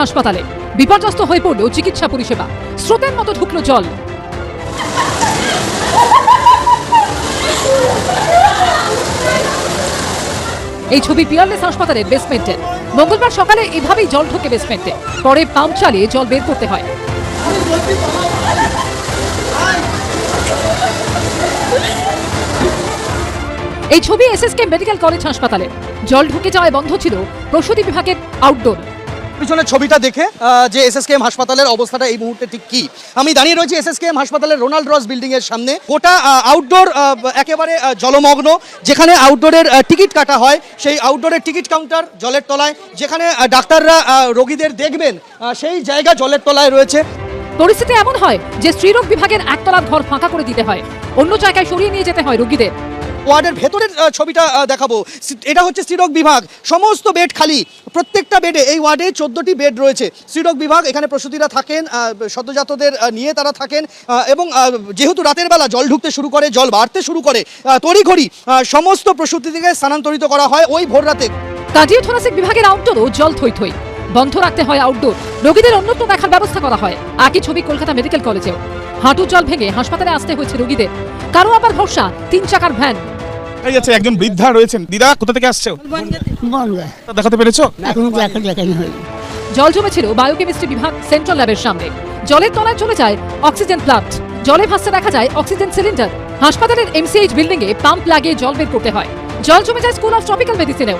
হাসপাতালে। বিপর্যস্ত হয়ে পড়ল চিকিৎসা পরিষেবা। স্রোতের মতো ঢুকলো জল। এই ছবি পিয়ারলেস হাসপাতালের বেসমেন্টের মঙ্গলবার সকালে এভাবেই জল ঢোকে বেসমেন্টে। পরে পাম্প চালিয়ে জল বের করতে হয়। এই ছবি এসএসকে মেডিকেল কলেজ হাসপাতালে। জল ঢুকে যাওয়ায় বন্ধ ছিল প্রসূতি বিভাগের আউটডোর পিছনের ছবিটা দেখে যে এসএসকেএম হাসপাতালের অবস্থাটা এই মুহূর্তে ঠিক কি? আমি দাঁড়িয়ে রয়েছি এসএসকেএম হাসপাতালের রোনাল্ড রস বিল্ডিং এর সামনে। গোটা আউটডোর একেবারে জলমগ্ন, যেখানে আউটডোরের টিকিট কাটা হয়, সেই আউটডোরের টিকিট কাউন্টার জলের তলায়, যেখানে ডাক্তাররা রোগীদের দেখবেন সেই জায়গা জলের তলায় রয়েছে। পরিস্থিতি এমন হয় যে স্ত্রীরোগ বিভাগের একতলা ঘর ফাঁকা করে দিতে হয়। অন্য জায়গায় সরিয়ে নিয়ে যেতে হয় রোগীদের। ওয়ার্ডের ভেতরের ছবিটা দেখাবো। এটা হচ্ছে স্ত্রীরোগ বিভাগ। সমস্ত বেড খালি। প্রত্যেকটা বেডে এই ওয়ার্ডে চোদ্দটি বেড রয়েছে। স্ত্রীরোগ বিভাগ, এখানে প্রসূতিরা থাকেন সদ্যজাতদের নিয়ে তারা থাকেন এবং যেহেতু রাতের বেলা জল ঢুকতে শুরু করে, জল বাড়তে শুরু করে তড়িঘড়ি সমস্ত প্রসূতিকে স্থানান্তরিত করা হয় ওই ভোর রাতে। কার্ডিওথোরাসিক বিভাগের আউটডোরও জল থই থই। বন্ধ রাখতে হয় আউটডোর রোগীদের অন্যত্র দেখার ব্যবস্থা করা হয়। একই ছবি কলকাতা মেডিকেল কলেজেও। হাঁটু জল ভেঙে হাসপাতালে আসতে হয়েছে রোগীদের। কারও আবার ভরসা? তিন চাকার ভ্যান। এই আছে একজন বৃদ্ধা রয়েছেন। দিদা কোথা থেকে আসছো? বনগা। তা দেখাতে পেরেছ? এখনও দেখা দেখানি হয়নি জল জমেছিল বায়োকেমিস্ট্রি বিভাগ সেন্ট্রাল ল্যাবের সামনে। জলের তলায় চলে যায় অক্সিজেন প্লান্ট। জলে ভাসতে দেখা যায় অক্সিজেন সিলিন্ডার। হাসপাতালের এমসিএইচ বিল্ডিং এ পাম্প লাগিয়ে জল বের করতে হয়। জল জমে যায় স্কুল অফ ট্রপিক্যাল মেডিসিনেও।